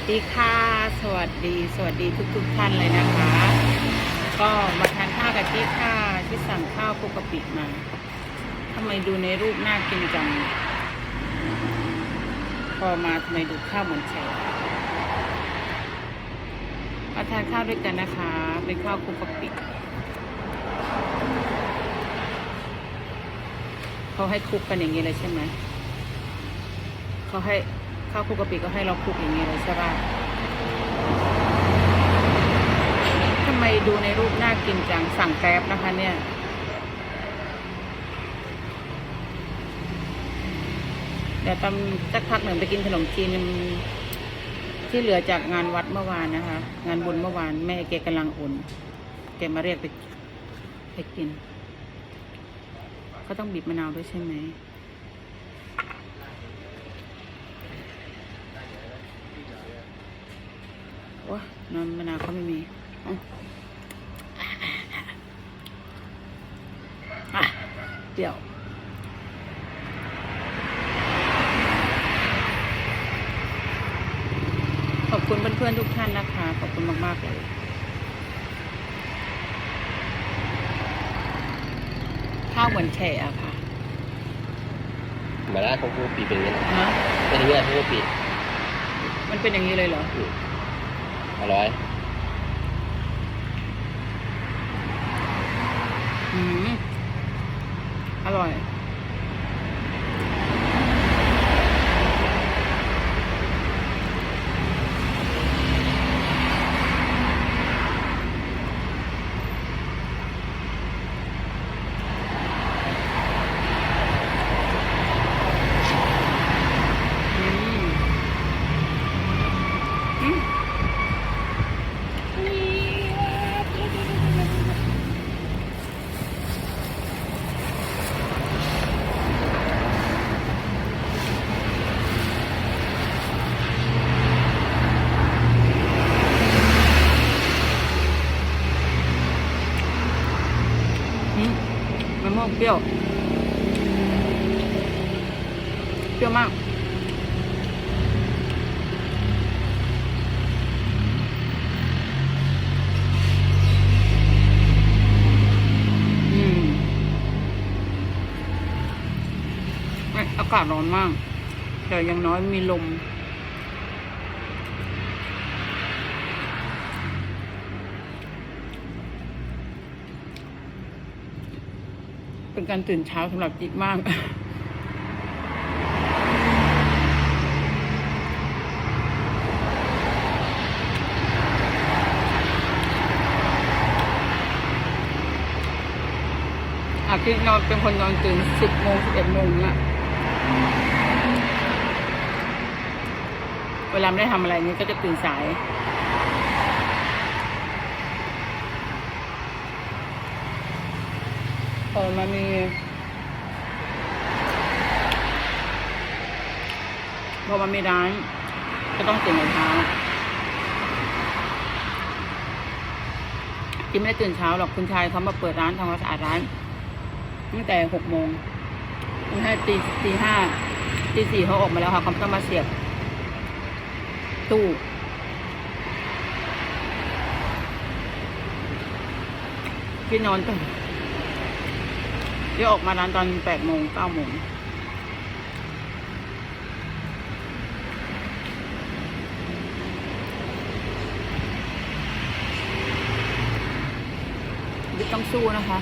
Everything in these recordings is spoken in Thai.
สดีค่ะ สวัสดีสวัสดีทุกทุกท่านเลยนะคะ ก็มาทานข้าวกับที่ค่ะที่สั่งข้าวคุกกะปิมาทำไมดูในรูปน่ากินจัง พอมาทำไมดูข้าวเหมือนแฉะมาทานข้าวด้วยกันนะคะ เป็นข้าวคุกกะปิเขาให้คลุกกันอย่างนี้เลยใช่ไหมเขาให้ ข้าวคลุกกะปิก็ให้เราคลุกอย่างนี้เลยใช่ป่ะทำไมดูในรูปน่ากินจังสั่งแกร็บนะคะเนี่ยเดี๋ยวตอนสักพักหนึ่งไปกินขนมจีนที่เหลือจากงานวัดเมื่อวานนะคะ งานบุญเมื่อวานแม่แกกำลังอุ่นแกมาเรียกไปไปกิน ก็ต้องบีบมะนาวด้วยใช่ไหม โอ้ยน้ำมะนาวเขาไม่มีเอาอะเดี๋ยวขอบคุณเพื่อนๆทุกท่านนะคะ ขอบคุณมากๆเลยข้าวเหมือนแฉะอะค่ะหมาล่าของกูปีเป็นยังไงนะเป็นยังไงของกูปีมันเป็นอย่างนี้เลยเหรอ อร่อย อืม อร่อย อืม อืม อืมมะม่วง เปรี้ยว เปรี้ยวมาก อืมเอ้ยอากาศร้อนมาก แต่ยังน้อยมีลม เป็นการตื่นเช้าสำหรับจิ๊บมาก อาทิตย์นอนเป็นคนนอนตื่นสิบโมงสิบเอ็ดโมงเนี่ยเวลาไม่ได้ทำอะไรนี้ก็จะตื่นสาย พอมามีพอมามีร้าน ก็ต้องตื่นเช้าจิมไม่ได้ตื่นเช้าหรอกคุณชายเขามาเปิดร้านทำความสะอาดร้าน ตั้งแต่หกโมงตั้งแต่ตีตีห้าตีสี่เขาออกมาแล้วค่ะเขาต้องมาเสียบ ตู้ที่นอนตื่น ที่ออกมาร้านตอนแปดโมงเก้าโมงต้องสู้นะคะ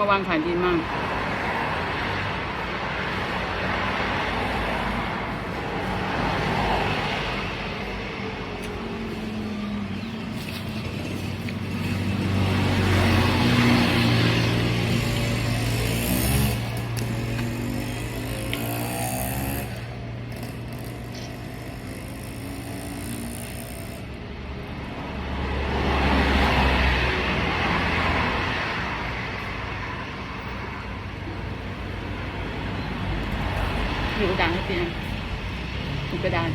มาวางขายดีมาก อยู่กระดานให้เตียงอยู่กระดาน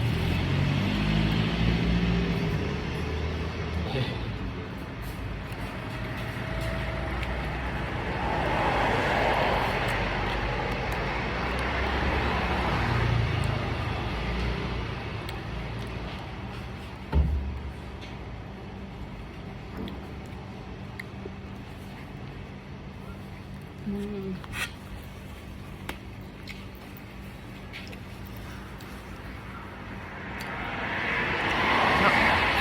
อืม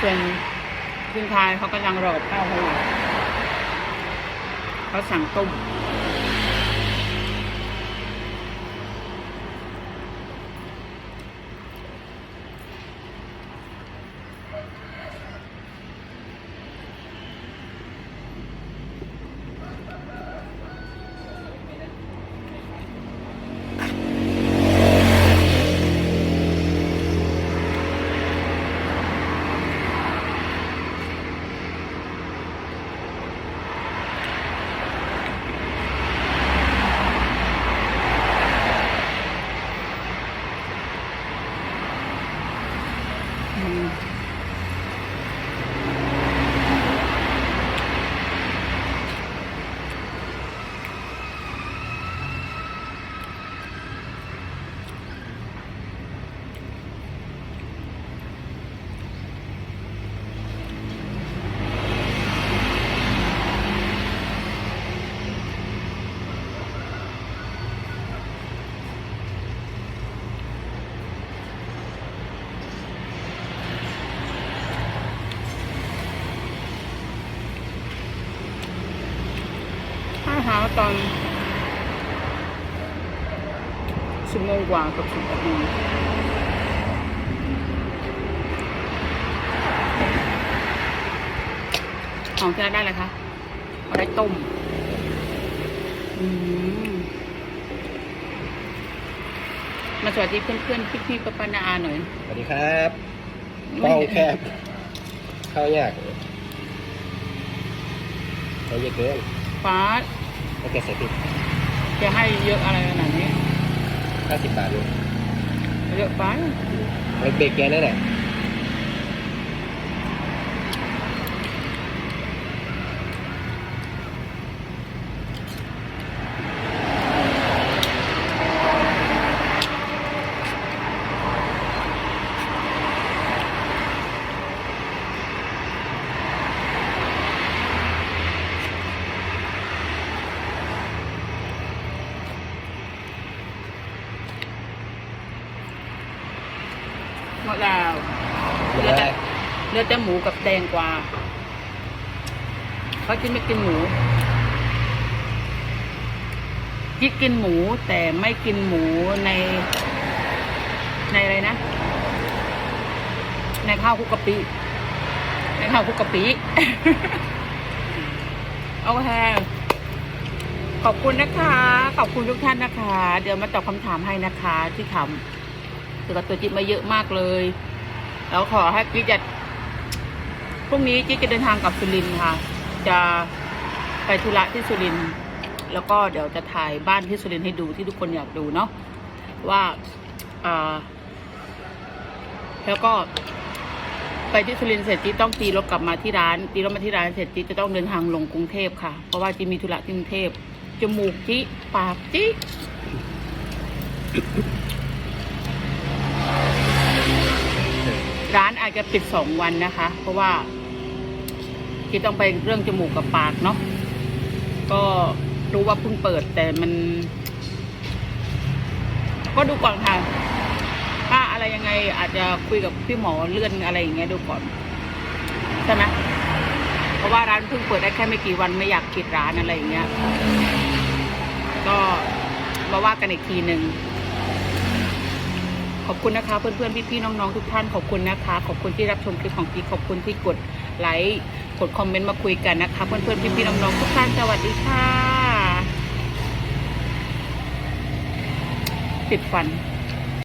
แล้ว ส่วนคุณทายเขากำลังรอข้าวเขาอยู่เขาสั่งต้ม ช้าตอนสิบโมงกว่ากับสิบแปดโมงของที่ร้านได้เลยคะเอาได้ต้ม อืมมาสวัสดีเพื่อนๆพี่ๆป้าป้านาอาหน่อย สวัสดีครับห้องแคบเข้ายากเขาเยอะเกินฟ้า ไม่แกเสร็จติดจะให้เยอะอะไรขนาดนี้ ห้าสิบบาทเลยเยอะไปไอ้เบรกแกนั่นแหละ หมดแล้ว ไม่ได้ เหลือแต่หมูกับแตงกวาเขาจะไม่กินหมูจิ๊กกินหมูแต่ไม่กินหมูใน ในอะไรนะ ในข้าวคุกกะปิในข้าวคุกกะปิโอเคขอบคุณนะคะ ขอบคุณทุกท่านนะคะ เดี๋ยวมาตอบคำถามให้นะคะ ที่ถามเกี่ยวกับตัวจิ๊บมาเยอะมากเลย แล้วขอให้จิ๊บจะ พรุ่งนี้จิ๊บจะเดินทางกลับสุรินทร์ค่ะ จะไปธุระที่สุรินทร์แล้วก็เดี๋ยวจะถ่ายบ้านที่สุรินทร์ให้ดูที่ทุกคนอยากดูเนาะว่าอ่าแล้วก็ไปที่สุรินทร์เสร็จจิ๊บต้องตีรถกลับมาที่ร้านตีรถมาที่ร้านเสร็จจิ๊บจะต้องเดินทางลงกรุงเทพค่ะ เพราะว่าจิ๊บมีธุระที่กรุงเทพจมูกจิ๊ปากจิ๊ร้านอาจจะปิดสองวันนะคะ เพราะว่า ที่ต้องไปเรื่องจมูกกับปากเนาะก็รู้ว่าเพิ่งเปิดแต่มัน ก็ดูก่อนค่ะ ถ้าอะไรยังไงอาจจะคุยกับพี่หมอเลื่อนอะไรอย่างเงี้ยดูก่อนใช่ไหมเพราะว่าร้านเพิ่งเปิดได้แค่ไม่กี่วันไม่อยากปิดร้านอะไรอย่างเงี้ย ก็มาว่ากันอีกทีหนึ่งขอบคุณนะคะเพื่อนๆพี่ๆน้องๆทุกท่านขอบคุณนะคะ ขอบคุณที่รับชมคลิปของพี่ขอบคุณที่กดไลค์ กดคอมเมนต์มาคุยกันนะคะ เพื่อนๆพี่ๆน้องๆทุกท่านสวัสดีค่ะปิดฟัน